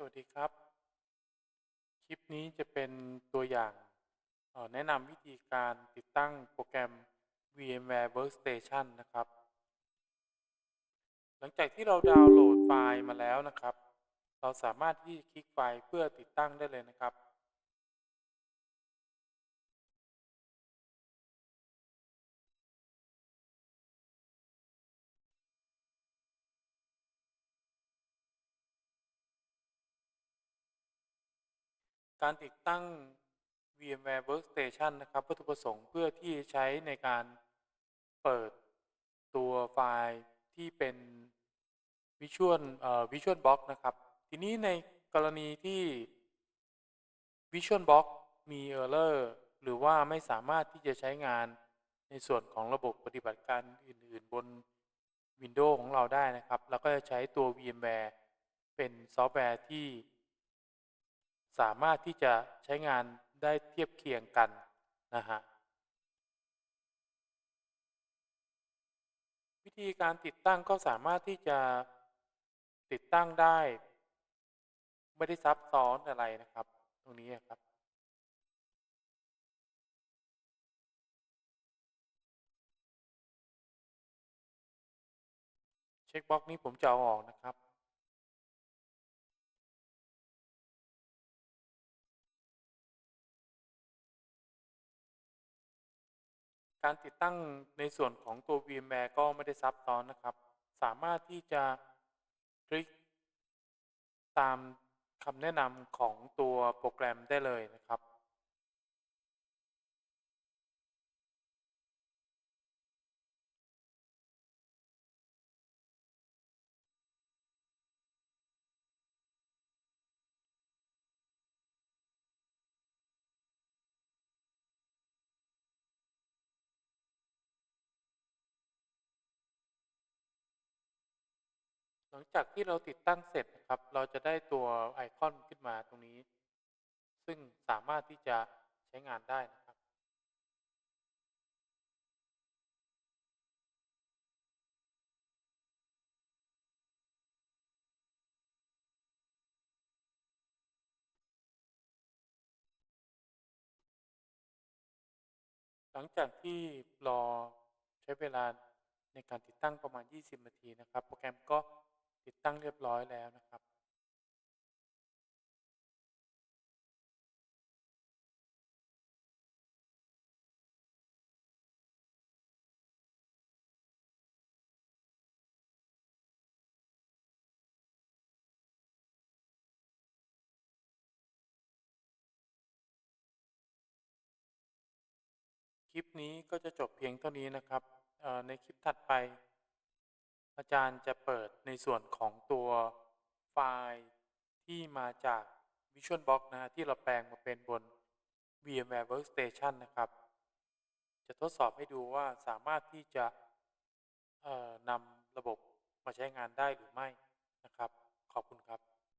สวัสดีครับ คลิปนี้จะเป็นตัวอย่างออแนะนำวิธีการติดตั้งโปรแกรม VMware Workstation นะครับ หลังจากที่เราดาวน์โหลดไฟล์มาแล้วนะครับ เราสามารถที่จะคลิกไฟล์เพื่อติดตั้งได้เลยนะครับ การติดตั้ง VMware Workstation นะครับวัตถุประสงค์เพื่อที่ใช้ในการเปิดตัวไฟล์ที่เป็น Visual เอ่อ Visual Box นะครับ ทีนี้ในกรณีที่ Visual Box มี Error หรือว่าไม่สามารถที่จะใช้งานในส่วนของระบบปฏิบัติการอื่น ๆ บน Windows ของเราได้นะครับ เราก็จะใช้ตัว VMware เป็นซอฟต์แวร์ที่ สามารถที่จะใช้งานได้เทียบเคียงกันนะฮะวิธีการติดตั้งก็สามารถที่จะติดตั้งได้ ไม่ได้ซับซ้อนอะไรนะครับ ตรงนี้ครับเช็คบ็อกนี้ผมจะเอาออกนะครับ การติดตั้งในส่วนของตัว VMware ก็ไม่ได้ซับซ้อนนะครับ สามารถที่จะคลิกตามคำแนะนำของตัวโปรแกรมได้เลยนะครับ ลังจากที่เราติดตั้งเสร็จนะครับ เราจะได้ตัวไอคอนขึ้นมาตรงนี้ ซึ่งสามารถที่จะใช้งานได้นะครับ หลังจากที่รอใช้เวลาในการติดตั้งประมาณ 20 นาทีนะครับ โปรแกรมก็ ติดตั้งเรียบร้อยแล้วนะครับคลิปนี้ก็จะจบเพียงเท่านี้นะครับในคลิปถัดไป อาจารย์จะเปิดในส่วนของตัวไฟล์ที่มาจาก Visual Box นะฮะที่เราแปลงมาเป็นบน VMware Workstation นะครับ จะทดสอบให้ดูว่าสามารถที่จะเอ่อนำระบบมาใช้งานได้หรือไม่นะครับ ขอบคุณครับ